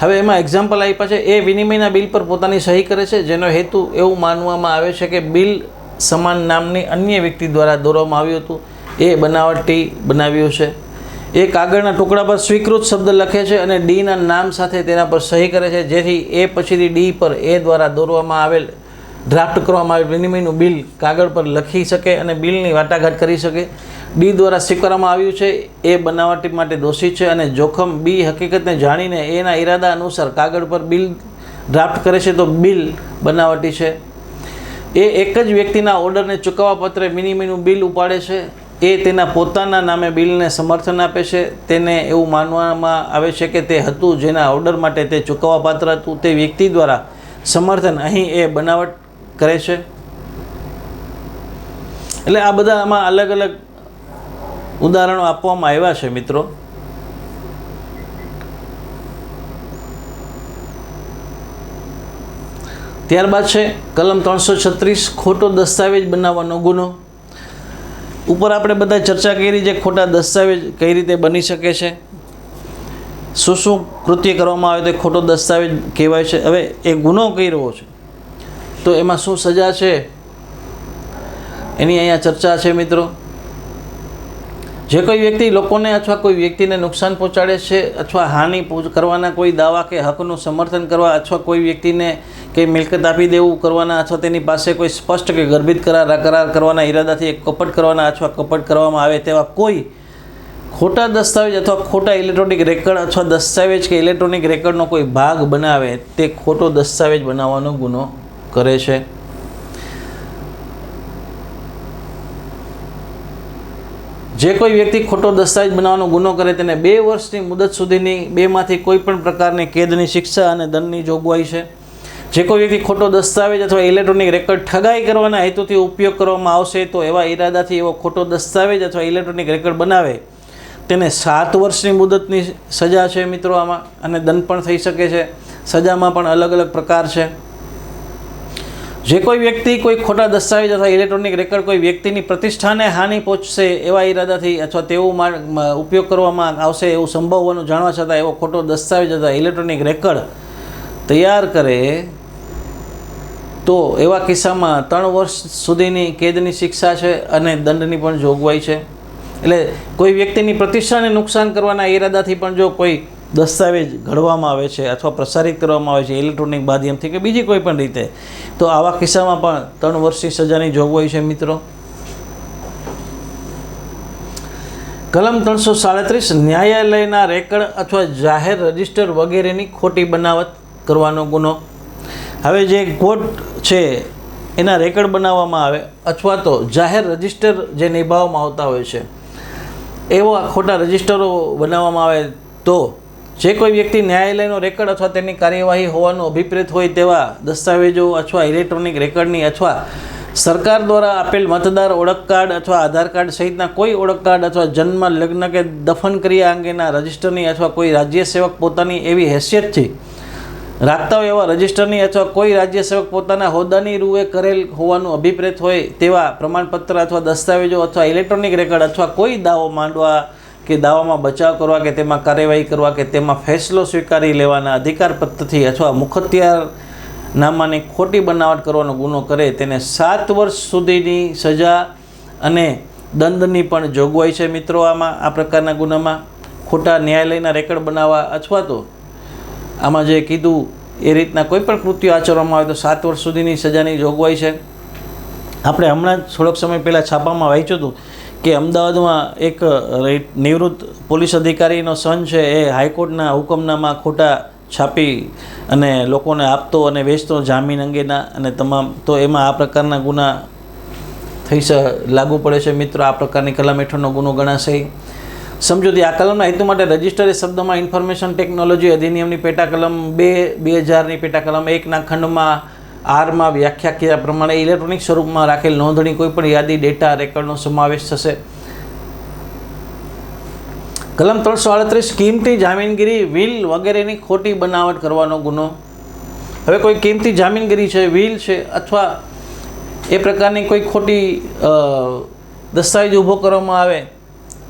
હવે એમાં એક્ઝામ્પલ આપ્યા છે, એ વિનિમયના બિલ પર પોતાની સહી કરે છે, જેનો હેતુ એવું માનવામાં આવે છે કે બિલ સમાન નામની અન્ય વ્યક્તિ દ્વારા દોરવામાં આવ્યું હતું. એ બનાવટી બનાવ્યું છે. એ કાગળના ટુકડા પર સ્વીકૃત શબ્દ લખે છે અને ડીના નામ સાથે તેના પર સહી કરે છે, જેથી એ પછીથી ડી પર એ દ્વારા દોરવામાં આવેલ ડ્રાફ્ટ કરવામાં આવેલ વિનિમયનું બિલ કાગળ પર લખી શકે અને બિલની વાટાઘાટ કરી શકે. ડી દ્વારા સ્વીકારવામાં આવ્યું છે. એ બનાવટી માટે દોષી છે અને જોખમ બી હકીકતને જાણીને એના ઈરાદા અનુસાર કાગળ પર બિલ ડ્રાફ્ટ કરે છે તો બિલ બનાવટી છે. એ એક જ વ્યક્તિના ઓર્ડરને ચૂકવવા પત્રે મિનિમીનું બિલ ઉપાડે છે. એ તેના પોતાના નામે બિલને સમર્થન આપે છે. તેને એવું માનવામાં આવે છે કે તે હતું જેના ઓર્ડર માટે તે ચૂકવવા પાત્ર હતું. તે વ્યક્તિ દ્વારા સમર્થન અહીં એ બનાવટ કરે છે. એટલે આ બધા આમાં અલગ અલગ ઉદાહરણો આપવામાં આવ્યા છે, મિત્રો. ત્યારબાદ છે, કલમ ત્રણસો છત્રીસ, ખોટો દસ્તાવેજ બનાવવાનો ગુનો. ઉપર આપણે બધા ચર્ચા કરી જે ખોટા દસ્તાવેજ કઈ રીતે બની શકે છે. શું શું કૃત્ય કરવામાં આવે તો ખોટો દસ્તાવેજ કહેવાય છે. હવે એ ગુનો કર્યો છે. તો એમાં શું સજા છે? એની અહીંયા ચર્ચા છે, મિત્રો. જે કોઈ વ્યક્તિ લોકોને અથવા કોઈ વ્યક્તિને નુકસાન પહોંચાડે છે અથવા હાનિ કરવાના કોઈ દાવા કે હકનું સમર્થન કરવા અથવા કોઈ વ્યક્તિને કે મિલકત આપી દેવું કરવાના અથવા તેની પાસે કોઈ સ્પષ્ટ કે ગર્ભિત કરાર કરાર કરવાના ઈરાદાથી કપટ કરવાના અથવા કપટ કરવામાં આવે તેવા કોઈ ખોટા દસ્તાવેજ અથવા ખોટા ઇલેક્ટ્રોનિક રેકર્ડ અથવા દસ્તાવેજ કે ઇલેક્ટ્રોનિક રેકર્ડનો કોઈ ભાગ બનાવે તે ખોટો દસ્તાવેજ બનાવવાનો ગુનો કરે છે. જે કોઈ વ્યક્તિ ખોટો દસ્તાવેજ બનાવવાનો ગુનો કરે તેને બે વર્ષની મુદત સુધીની બેમાંથી કોઈ પણ પ્રકારની કેદની શિક્ષા અને દંડની જોગવાઈ છે. જે કોઈ વ્યક્તિ ખોટો દસ્તાવેજ અથવા ઇલેક્ટ્રોનિક રેકર્ડ ઠગાઈ કરવાના હેતુથી ઉપયોગ કરવામાં આવશે તો એવા ઈરાદાથી એવો ખોટો દસ્તાવેજ અથવા ઇલેક્ટ્રોનિક રેકર્ડ બનાવે, તેને સાત વર્ષની મુદતની સજા છે મિત્રો આમાં અને દંડ પણ થઈ શકે છે. સજામાં પણ અલગ અલગ પ્રકાર છે. જે કોઈ વ્યક્તિ કોઈ ખોટા દસ્તાવેજ અથવા ઇલેક્ટ્રોનિક રેકર્ડ કોઈ વ્યક્તિની પ્રતિષ્ઠાને હાનિ પહોંચશે એવા ઈરાદાથી અથવા તેવો ઉપયોગ કરવામાં આવશે એવું સંભવ હોવાનું જાણવા છતાં એવો ખોટો દસ્તાવેજ અથવા ઇલેક્ટ્રોનિક રેકર્ડ તૈયાર કરે તો એવા કિસ્સામાં ત્રણ વર્ષ સુધીની કેદની શિક્ષા છે અને દંડની પણ જોગવાઈ છે. એટલે કોઈ વ્યક્તિની પ્રતિષ્ઠાને નુકસાન કરવાના ઈરાદાથી પણ જો કોઈ દસ્તાવેજ ઘડવામાં આવે છે અથવા પ્રસારિત કરવામાં આવે છે, ઇલેક્ટ્રોનિક માધ્યમથી કે બીજી કોઈ પણ રીતે. તો આવા કિસ્સામાં પણ ત્રણ વર્ષની સજાની જોગવાઈ છે મિત્રો. કલમ ત્રણસો સાડત્રીસ, ન્યાયાલયના રેકર્ડ અથવા જાહેર રજિસ્ટર વગેરેની ખોટી બનાવટ કરવાનો ગુનો. હવે જે કોર્ટ છે, એના રેકર્ડ બનાવવામાં આવે અથવા તો જાહેર રજિસ્ટર જે નિભાવવામાં આવતા હોય છે, એવા ખોટા રજિસ્ટરો બનાવવામાં આવે તો જે કોઈ વ્યક્તિ ન્યાયાલયનો રેકર્ડ અથવા તેની કાર્યવાહી હોવાનું અભિપ્રેત હોય તેવા દસ્તાવેજો અથવા ઇલેક્ટ્રોનિક રેકર્ડની અથવા સરકાર દ્વારા આપેલ મતદાર ઓળખ કાર્ડ અથવા આધાર કાર્ડ સહિતના કોઈ ઓળખ કાર્ડ અથવા જન્મ, લગ્ન કે દફન ક્રિયા અંગેના રજિસ્ટરની અથવા કોઈ રાજ્ય સેવક પોતાની એવી હેસિયતથી રાખતા હોય એવા રજિસ્ટરની અથવા કોઈ રાજ્ય સેવક પોતાના હોદ્દાની રૂએ કરેલ હોવાનું અભિપ્રેત હોય તેવા પ્રમાણપત્ર અથવા દસ્તાવેજો અથવા ઇલેક્ટ્રોનિક રેકર્ડ અથવા કોઈ દાવો માંડવા કે દાવામાં બચાવ કરવા કે તેમાં કાર્યવાહી કરવા કે તેમાં ફેસલો સ્વીકારી લેવાના અધિકાર પત્રથી અથવા મુખત્યાર નામાની ખોટી બનાવટ કરવાનો ગુનો કરે તેને સાત વર્ષ સુધીની સજા અને દંડની પણ જોગવાઈ છે મિત્રો આમાં, આ પ્રકારના ગુનામાં. ખોટા ન્યાયાલયના રેકર્ડ બનાવવા અથવા તો આમાં જે કીધું એ રીતના કોઈ પણ કૃત્ય આચરવામાં આવે તો સાત વર્ષ સુધીની સજાની જોગવાઈ છે. આપણે હમણાં જ થોડોક સમય પહેલાં છાપામાં વાંચ્યું હતું કે અમદાવાદમાં એક નિવૃત્ત પોલીસ અધિકારીનો સન છે, એ હાઈકોર્ટના હુકમનામા ખોટા છાપી અને લોકોને આપતો અને વેચતો જામીન અંગેના અને તમામ, તો એમાં આ પ્રકારના ગુના થઈ લાગુ પડે છે. મિત્રો, આ પ્રકારની કલમ હેઠળનો ગુનો ગણાશે. સમજૂતી આ કલમના હેતુ માટે રજિસ્ટર શબ્દમાં ઇન્ફોર્મેશન ટેકનોલોજી અધિનિયમની પેટા કલમ બે બે હજારની પેટા કલમ એકના ખંડમાં આરમાં વ્યાખ્યા કર્યા પ્રમાણે ઇલેક્ટ્રોનિક સ્વરૂપમાં રાખેલ નોંધણી કોઈપણ યાદી, ડેટા, રેકર્ડનો સમાવેશ થશે. કલમ ત્રણસો આડત્રીસ, કિંમતી જામીનગીરી વિલ વગેરેની ખોટી બનાવટ કરવાનો ગુનો. હવે કોઈ કિંમતી જામીનગીરી છે વિલ છે અથવા એ પ્રકારની કોઈ ખોટી દસ્તાવેજ ઊભો કરવામાં આવે,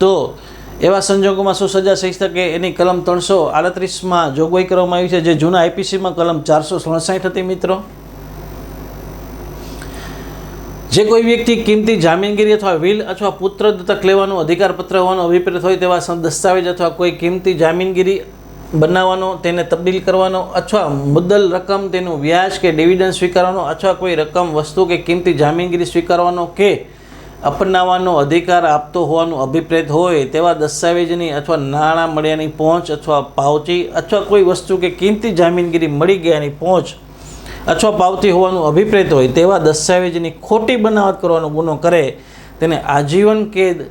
તો એવા સંજોગોમાં શું સજા થઈ શકે એની કલમ ત્રણસો આડત્રીસમાં જોગવાઈ કરવામાં આવી છે. જે જૂના આઈપીસીમાં કલમ ચારસો સડસાઠ હતી મિત્રો. જે કોઈ વ્યક્તિ કિંમતી જામીનગીરી અથવા વિલ અથવા પુત્ર દત્તક લેવાનો અધિકારપત્ર હોવાનો અભિપ્રેત હોય તેવા દસ્તાવેજ અથવા કોઈ કિંમતી જામીનગીરી બનાવવાનો, તેને તબદીલ કરવાનો અથવા મુદ્દલ રકમ તેનું વ્યાજ કે ડિવિડન્ડ સ્વીકારવાનો અથવા કોઈ રકમ, વસ્તુ કે કિંમતી જામીનગીરી સ્વીકારવાનો કે અપનાવવાનો અધિકાર આપતો હોવાનું અભિપ્રેત હોય તેવા દસ્તાવેજની અથવા નાણાં મળ્યાની પહોંચ અથવા પાવતી અથવા કોઈ વસ્તુ કે કિંમતી જામીનગીરી મળી ગયાની પહોંચ અથવા પાવતી હોવાનું અભિપ્રેત હોય તેવા દસ્તાવેજની ખોટી બનાવટ કરવાનો ગુનો કરે, તેને આજીવન કેદ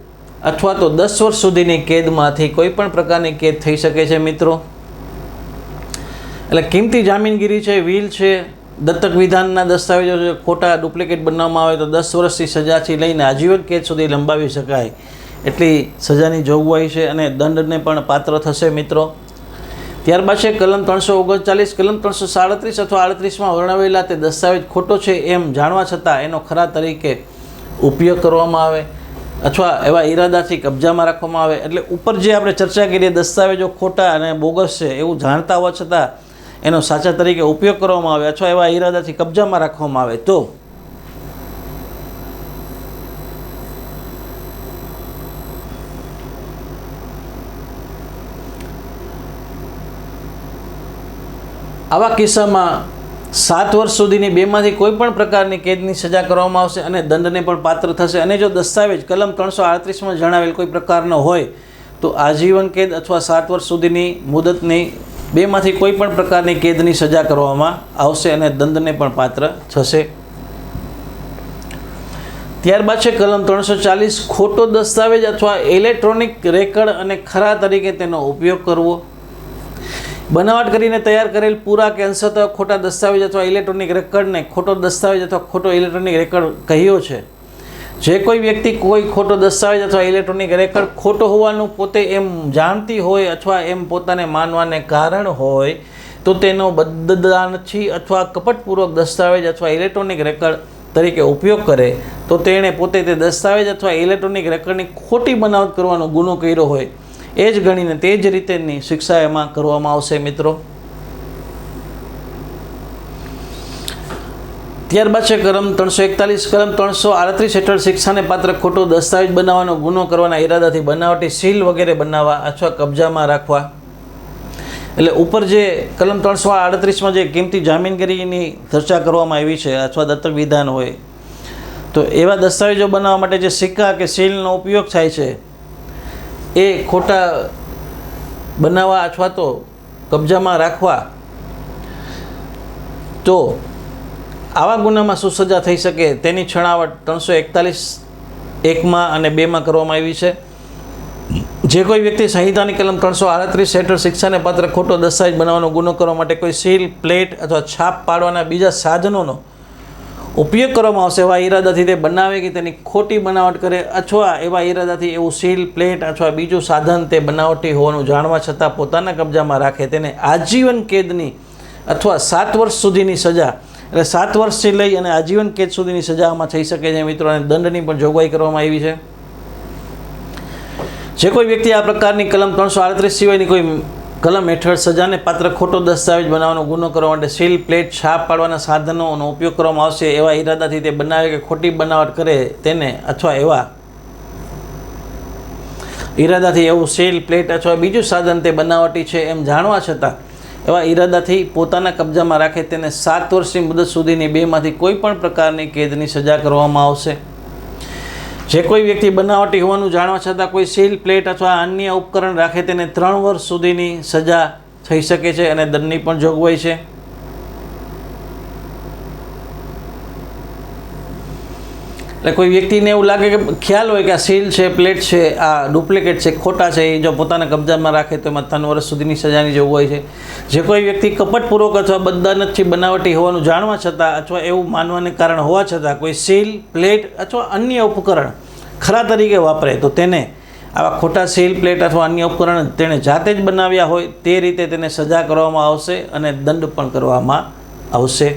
અથવા તો દસ વર્ષ સુધીની કેદમાંથી કોઈ પણ પ્રકારની કેદ થઈ શકે છે મિત્રો. એટલે કિંમતી જામીનગીરી છે, વ્હીલ છે, દત્તક વિધાનના દસ્તાવેજો ખોટા ડુપ્લિકેટ બનાવવામાં આવે તો દસ વર્ષથી સજાથી લઈને આજીવન કેદ સુધી લંબાવી શકાય. એટલી સજાની જોગવાઈ છે અને દંડને પણ પાત્ર થશે મિત્રો. ત્યારબાદ છે કલમ ત્રણસો ઓગણચાલીસ, કલમ ત્રણસો સાડત્રીસ અથવા આડત્રીસમાં વર્ણવેલા તે દસ્તાવેજ ખોટો છે એમ જાણવા છતાં એનો ખરા તરીકે ઉપયોગ કરવામાં આવે અથવા એવા ઈરાદાથી કબજામાં રાખવામાં આવે. એટલે ઉપર જે આપણે ચર્ચા કરીએ દસ્તાવેજો ખોટા અને બોગસ છે એવું જાણતા હોવા છતાં એનો સાચા તરીકે ઉપયોગ કરવામાં આવે અથવા એવા ઈરાદાથી કબજામાં રાખવામાં આવે તો આવા કિસ્સામાં સાત વર્ષ સુધીની બેમાંથી કોઈ પણ પ્રકારની કેદની સજા કરવામાં આવશે અને દંડને પણ પાત્ર થશે. અને જો દસ્તાવેજ, કલમ ત્રણસો આડત્રીસમાં જણાવેલ કોઈ પ્રકારનો હોય, તો આજીવન કેદ અથવા સાત વર્ષ સુધીની મુદતની બેમાંથી કોઈ પણ પ્રકારની કેદની સજા કરવામાં આવશે અને દંડને પણ પાત્ર થશે. ત્યારબાદ છે કલમ ત્રણસો ચાલીસ, ખોટો દસ્તાવેજ અથવા ઇલેક્ટ્રોનિક રેકર્ડ અને ખરા તરીકે તેનો ઉપયોગ કરવો. બનાવટ કરીને તૈયાર કરેલ પૂરા કે અંશત ખોટા દસ્તાવેજ અથવા ઇલેક્ટ્રોનિક રેકર્ડને ખોટો દસ્તાવેજ અથવા ખોટો ઇલેક્ટ્રોનિક રેકર્ડ કહ્યો છે. જે કોઈ વ્યક્તિ કોઈ ખોટો દસ્તાવેજ અથવા ઇલેક્ટ્રોનિક રેકર્ડ ખોટો હોવાનું પોતે એમ જાણતી હોય અથવા એમ પોતાને માનવાને કારણ હોય, તો તેનો બદદાનથી અથવા કપટપૂર્વક દસ્તાવેજ અથવા ઇલેક્ટ્રોનિક રેકર્ડ તરીકે ઉપયોગ કરે, તો તેણે પોતે તે દસ્તાવેજ અથવા ઇલેક્ટ્રોનિક રેકર્ડની ખોટી બનાવટ કરવાનો ગુનો કર્યો હોય. એ જ ગણીને તે જ રીતેની શિક્ષા એમાં કરવામાં આવશે મિત્રો. ત્યારબાદ છે કલમ ત્રણસો એકતાલીસ, કલમ ત્રણસો આડત્રીસ હેઠળ શિક્ષાને પાત્ર ખોટો દસ્તાવેજ બનાવવાનો ગુનો કરવાના ઈરાદાથી બનાવટી સીલ વગેરે બનાવવા, અથવા કબજામાં રાખવા. એટલે ઉપર જે કલમ ત્રણસો આડત્રીસમાં જે કિંમતી જામીનગીરીની ચર્ચા કરવામાં આવી છે, અથવા દત્તક વિધાન હોય, તો એવા દસ્તાવેજો બનાવવા માટે જે સિક્કા કે સીલનો ઉપયોગ થાય છે એ ખોટા બનાવવા અથવા તો કબજામાં રાખવા, તો આવા ગુનામાં શું સજા થઈ શકે તેની છણાવટ ત્રણસો એકતાલીસ એકમાં અને બેમાં કરવામાં આવી છે. જે કોઈ વ્યક્તિ સંહિતાની કલમ ત્રણસો આડત્રીસ હેઠળ શિક્ષાને પાત્ર ખોટો દસ્તાવેજ બનાવવાનો ગુનો કરવા માટે કોઈ સીલ, પ્લેટ અથવા છાપ પાડવાના બીજા સાધનોનો ઉપયોગ કરવામાં આવશે એવા ઈરાદાથી તે બનાવે કે તેની ખોટી બનાવટ કરે અથવા એવા ઈરાદાથી એવું સીલ, પ્લેટ અથવા બીજું સાધન તે બનાવટી હોવાનું જાણવા છતાં પોતાના કબજામાં રાખે તેને આજીવન કેદની અથવા સાત વર્ષ સુધીની સજા એટલે સાત વર્ષથી લઈ અને આજીવન કેદ સુધીની સજામાં થઈ શકે છે. મિત્રો, અને દંડની પણ જોગવાઈ કરવામાં આવી છે. જે કોઈ વ્યક્તિ આ પ્રકારની કલમ ત્રણસો આડત્રીસ સિવાયની કોઈ કલમ હેઠળ સજાને પાત્ર ખોટો દસ્તાવેજ બનાવવાનો ગુનો કરવા માટે સીલ, પ્લેટ, છાપ પાડવાના સાધનોનો ઉપયોગ કરવામાં આવશે એવા ઈરાદાથી તે બનાવે કે ખોટી બનાવટ કરે તેને અથવા એવા. ઈરાદાથી એવું સીલ, પ્લેટ અથવા બીજું સાધન તે બનાવટી છે એમ જાણવા છતાં, એવા ઈરાદાથી પોતાના કબજામાં રાખે તેને સાત વર્ષની મુદત સુધીની બેમાંથી કોઈ પણ પ્રકારની કેદની સજા કરવામાં આવશે. જે કોઈ વ્યક્તિ બનાવટી હોવાનું જાણવા છતાં કોઈ સીલ પ્લેટ અથવા અન્ય ઉપકરણ રાખે તેને ત્રણ વર્ષ સુધીની સજા થઈ શકે છે અને દંડની પણ જોગવાઈ છે. એટલે કોઈ વ્યક્તિને એવું લાગે કે ખ્યાલ હોય કે આ સીલ છે, પ્લેટ છે, આ ડુપ્લિકેટ છે, ખોટા છે, એ જો પોતાના કબજામાં રાખે તો એમાં ત્રણ વર્ષ સુધીની સજાની જેવું હોય છે. જે કોઈ વ્યક્તિ કપટપૂર્વક અથવા બદદાનતથી બનાવટી હોવાનું જાણવા છતાં અથવા એવું માનવાને કારણ હોવા છતાં કોઈ સીલ, પ્લેટ અથવા અન્ય ઉપકરણ ખરા તરીકે વાપરે તો તેને આવા ખોટા સીલ, પ્લેટ અથવા અન્ય ઉપકરણ તેણે જાતે જ બનાવ્યા હોય તે રીતે તેને સજા કરવામાં આવશે અને દંડ પણ કરવામાં આવશે.